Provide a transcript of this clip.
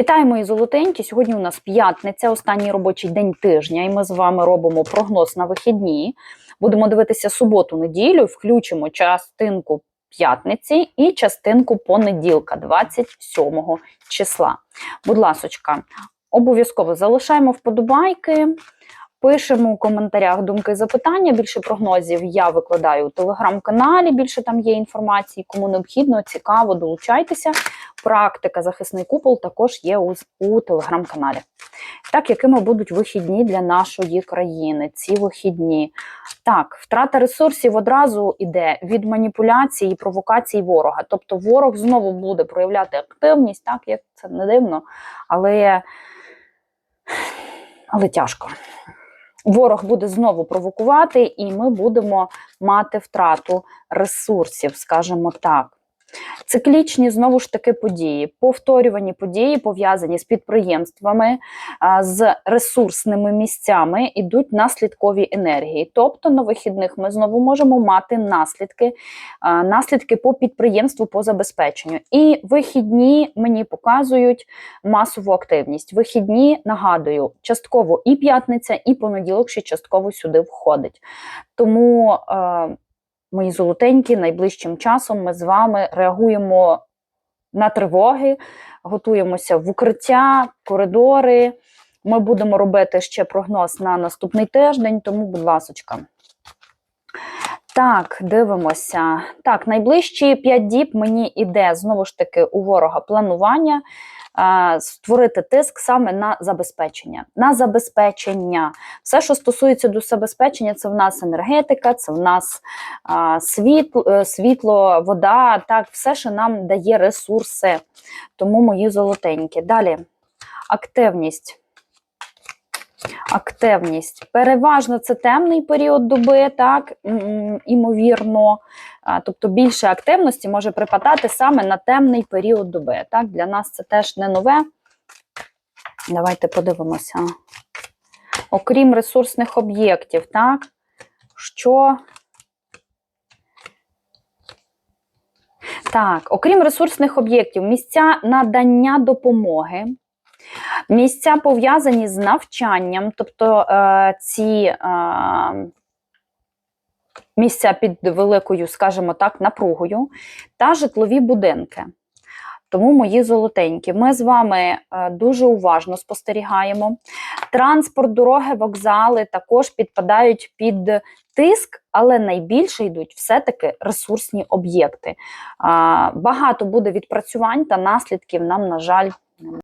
Вітаю, мої золотенькі. Сьогодні у нас п'ятниця, останній робочий день тижня, і ми з вами робимо прогноз на вихідні. Будемо дивитися суботу-неділю, включимо частинку п'ятниці і частинку понеділка, 27 числа. Будь ласочка, обов'язково залишаємо вподобайки. Пишемо у коментарях думки і запитання. Більше прогнозів я викладаю у телеграм-каналі. Більше там є інформації. Кому необхідно, цікаво, долучайтеся. Практика захисний купол також є у, у телеграм-каналі. Так, якими будуть вихідні для нашої країни? Ці вихідні. Так, втрата ресурсів одразу йде від маніпуляції і провокацій ворога. Тобто ворог знову буде проявляти активність, так як це не дивно, але, але тяжко. Ворог буде знову провокувати, і ми будемо мати втрату ресурсів, скажімо так. Циклічні знову ж таки події, повторювані події, пов'язані з підприємствами, з ресурсними місцями, ідуть наслідкові енергії. Тобто на вихідних ми знову можемо мати наслідки, наслідки по підприємству по забезпеченню. І вихідні мені показують масову активність. Вихідні нагадую, частково і п'ятниця, і понеділок ще частково сюди входить. Тому. Мої золотенькі, найближчим часом ми з вами реагуємо на тривоги, готуємося в укриття, коридори. Ми будемо робити ще прогноз на наступний тиждень, тому, будь ласочка. Так, дивимося. Так, найближчі 5 діб мені іде знову ж таки у ворога планування створити тиск саме на забезпечення. На забезпечення. Все, що стосується до забезпечення, це в нас енергетика, це в нас світло, е, світло, вода, так, все, що нам дає ресурси. Тому мої золотенькі. Далі активність. Активність. Переважно це темний період доби, так, імовірно. Тобто більше активності може припадати саме на темний період доби. Так, Для нас це теж не нове. Давайте подивимося. Окрім ресурсних об'єктів, так, що. Так, окрім ресурсних об'єктів, місця надання допомоги. Місця пов'язані з навчанням, тобто е, ці е, місця під великою, скажімо так, напругою, та житлові будинки. Тому мої золотенькі, ми з вами е, дуже уважно спостерігаємо. Транспорт, дороги, вокзали також підпадають під тиск, але найбільше йдуть все-таки ресурсні об'єкти. Багато буде відпрацювань та наслідків нам, на жаль, немає.